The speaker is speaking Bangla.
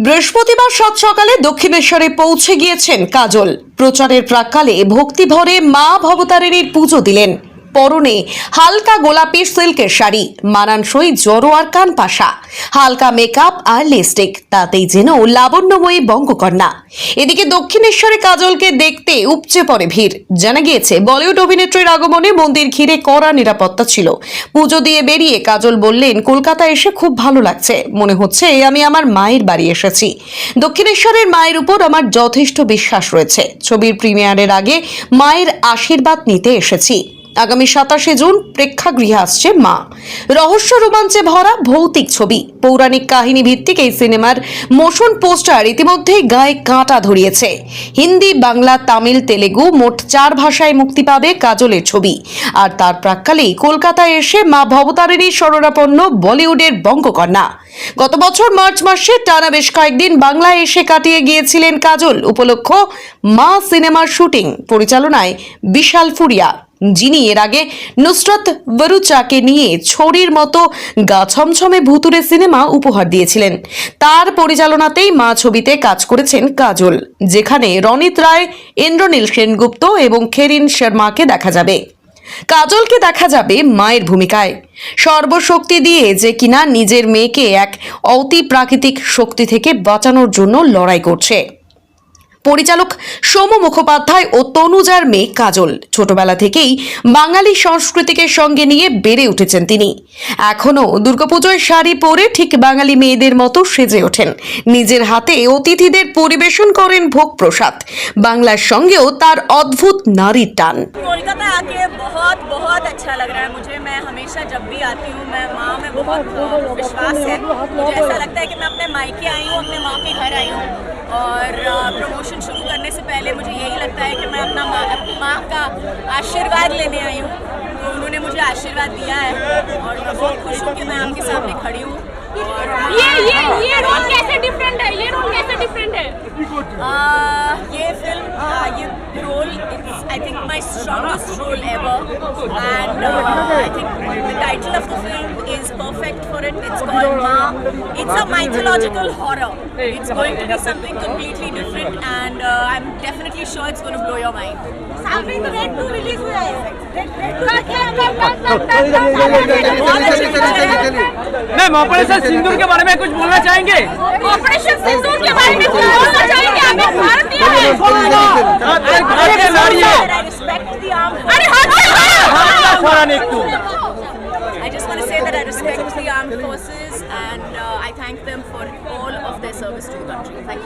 বৃহস্পতিবার সৎ সকালে দক্ষিণেশ্বরে পৌঁছে গিয়েছেন কাজল। প্রচারের প্রাককালে ভক্তিভরে মা ভবতারিণীর পুজো দিলেন। পরনে হালকা গোলাপি সিল্কের শাড়ি, মানানসই জড়ো আর কান পাশা। হালকা মেকআপ আর লিপস্টিক তাতেই যেন লাবণ্যময়ী বঙ্গকন্যা। এদিকে দক্ষিণেশ্বরে কাজলকে দেখতে উপচে পড়ে ভিড়। জানা গিয়েছে, বলিউড অভিনেত্রীর আগমনে মন্দির ঘিরে কড়া নিরাপত্তা ছিল। পুজো দিয়ে বেরিয়ে কাজল বললেন কলকাতা এসে খুব ভালো লাগছে। মনে হচ্ছে আমি আমার মায়ের বাড়ি এসেছি। দক্ষিণেশ্বরের মায়ের উপর আমার যথেষ্ট বিশ্বাস রয়েছে। ছবির প্রিমিয়ারের আগে মায়ের আশীর্বাদ নিতে এসেছি। আগামী সাতাশে জুন প্রেক্ষাগৃহে আসছে মা। রহস্য রোমাঞ্চে ভরা ভৌতিক ছবি। পৌরাণিক কাহিনী ভিত্তিক এই সিনেমার মোশন পোস্টার ইতিমধ্যেই গায়ে কাঁটা ধরিয়েছে। হিন্দি, বাংলা, তামিল, তেলেগু মোট চার ভাষায় মুক্তি পাবে কাজলের ছবি। আর তার প্রাক্কালেই কলকাতায় এসে মা ভবতারিণীর শরণাপন্ন বলিউডের বঙ্গকন্যা। গত বছর মার্চ মাসে টানা বেশ কয়েকদিন বাংলায় এসে কাটিয়ে গিয়েছিলেন কাজল। উপলক্ষ মা সিনেমার শুটিং পরিচালনায় বিশাল ফুরিয়া। যিনি এর আগে নুসরত বরুচাকে নিয়ে ছড়ির মতো গা ছমছমে ভুতুরে সিনেমা উপহার দিয়েছিলেন। তার পরিচালনাতেই মা ছবিতে কাজ করেছেন কাজল, যেখানে রনিত রায়, ইন্দ্রনীল সেনগুপ্ত এবং খেরিন শর্মাকে দেখা যাবে। কাজলকে দেখা যাবে মায়ের ভূমিকায়। সর্বশক্তি দিয়ে যে কিনা নিজের মেয়েকে এক অতি প্রাকৃতিক শক্তি থেকে বাঁচানোর জন্য লড়াই করছে। পরিচালক সোম মুখোপাধ্যায় ও তনুজার মেয়ে কাজল ছোটবেলা থেকেই বাঙালি সংস্কৃতিকে সঙ্গে নিয়ে বেড়ে উঠেছেন তিনি এখনও দুর্গাপুজোয় শাড়ি পরে ঠিক বাঙালি মেয়েদের মতো সেজে ওঠেন নিজের হাতে অতিথিদের পরিবেশন করেন ভোগ প্রসাদ বাংলার সঙ্গেও তার অদ্ভুত নারীর টান कोलकाता आके बहुत बहुत अच्छा लग रहा है मुझे मैं हमेशा जब भी आती हूँ मैं माँ में बहुत अ, विश्वास है मुझे ऐसा लगता है कि मैं अपने मायके आई हूँ अपने माँ के घर आई हूँ और प्रमोशन शुरू करने से पहले मुझे यही लगता है कि मैं अपना माँ माँ का आशीर्वाद लेने आई हूँ। तो उन्होंने मुझे आशीर्वाद दिया है और मैं बहुत खुश हूँ कि मैं आपके सामने खड़ी हूँ। और ये ये ये रोल कैसे डिफरेंट है? ये रोल कैसे डिफरेंट है? Uh, it's I think my strongest role ever and I think the title of the film is perfect for it it's called Maa it's a mythological horror it's going to be something completely different and uh, i'm definitely sure it's going to blow your mind सामने तो रेड टू रिलीज हुआ है बहुत अच्छी picture है मैम ऑपरेशन सिंदूर के बारे में कुछ बोलना चाहेंगे ऑपरेशन सिंदूर के बारे में कुछ बोलना चाहेंगे हमें भारतीय है said I respect the armed forces. I just want to say that I respect the armed forces and uh, I thank them for all of their service to the country. Thank you.